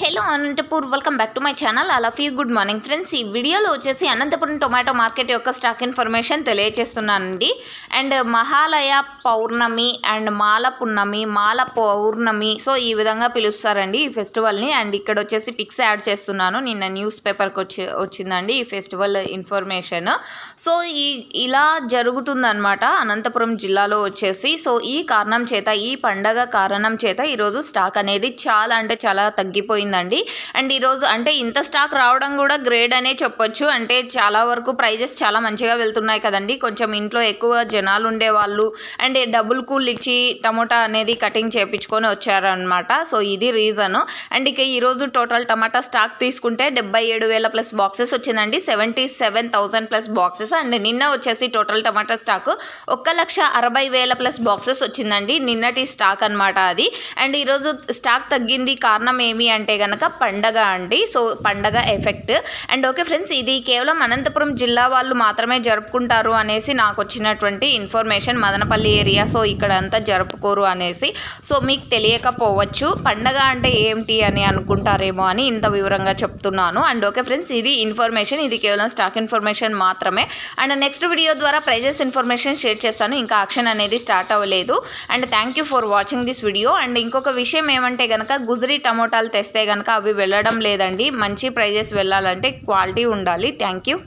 Hello Anantapur welcome back to my channel అలా ఫీ good morning friends ఈ వీడియోలో వచ్చేసి అనంతపురం టొమాటో మార్కెట్ యొక్క స్టాక్ ఇన్ఫర్మేషన్ తెలియజేస్తున్నానండి and Mahalaya Pournami and Mala Punnami Mala Pournami so ఈ విధంగా పిలుస్తారండి ఈ ఫెస్టివల్ని అండ్ ఇక్కడ వచ్చేసి పిక్స్ యాడ్ చేస్తున్నాను. నిన్న న్యూస్ పేపర్కి వచ్చి వచ్చిందండి ఈ ఫెస్టివల్ ఇన్ఫర్మేషన్ సో ఈ ఇలా జరుగుతుందనమాట అనంతపురం జిల్లాలో వచ్చేసి. సో ఈ కారణం చేత ఈ పండగ కారణం చేత ఈరోజు స్టాక్ అనేది చాలా అంటే చాలా తగ్గిపోయింది. అయిపోయిందండి అండ్ ఈరోజు అంటే ఇంత స్టాక్ రావడం కూడా గ్రేడ్ అనే చెప్పొచ్చు. అంటే చాలా వరకు ప్రైజెస్ చాలా మంచిగా వెళ్తున్నాయి కదండి. కొంచెం ఇంట్లో ఎక్కువ జనాలు ఉండేవాళ్ళు అండ్ డబుల్ కూల్ ఇచ్చి టమోటా అనేది కటింగ్ చేయించుకొని వచ్చారనమాట సో ఇది రీజను. అండ్ ఇక ఈరోజు టోటల్ టమాటా స్టాక్ తీసుకుంటే డెబ్బై ఏడు వేల ప్లస్ బాక్సెస్ వచ్చిందండి. Seventy seven thousand plus boxes. And నిన్న వచ్చేసి టోటల్ టమాటా స్టాక్ ఒక్క లక్ష అరవై వేల ప్లస్ బాక్సెస్ వచ్చిందండి. నిన్నటి స్టాక్ అనమాట అది. అండ్ ఈరోజు స్టాక్ తగ్గింది కారణం ఏమి అంటే కనుక పండగ అండి. సో పండగ ఎఫెక్ట్. అండ్ ఓకే ఫ్రెండ్స్ ఇది కేవలం అనంతపురం జిల్లా వాళ్ళు మాత్రమే జరుపుకుంటారు అనేసి నాకు వచ్చినటువంటి ఇన్ఫర్మేషన్ మదనపల్లి ఏరియా. సో ఇక్కడ అంతా జరుపుకోరు అనేసి. సో మీకు తెలియకపోవచ్చు పండగ అంటే ఏంటి అని అనుకుంటారేమో అని ఇంత వివరంగా చెప్తున్నాను. అండ్ ఓకే ఫ్రెండ్స్ ఇది ఇన్ఫర్మేషన్ ఇది కేవలం స్టాక్ ఇన్ఫర్మేషన్ మాత్రమే. అండ్ నెక్స్ట్ వీడియో ద్వారా ప్రైజెస్ ఇన్ఫర్మేషన్ షేర్ చేస్తాను. ఇంకా యాక్షన్ అనేది స్టార్ట్ అవ్వలేదు. And thank you for watching this video. And ఇంకొక విషయం ఏమంటే కనుక గుజరీ టమోటాలు తెస్తే కనుక అవి వెళ్ళడం లేదండి. మంచి ప్రైజెస్ వెళ్ళాలంటే క్వాలిటీ ఉండాలి. Thank you.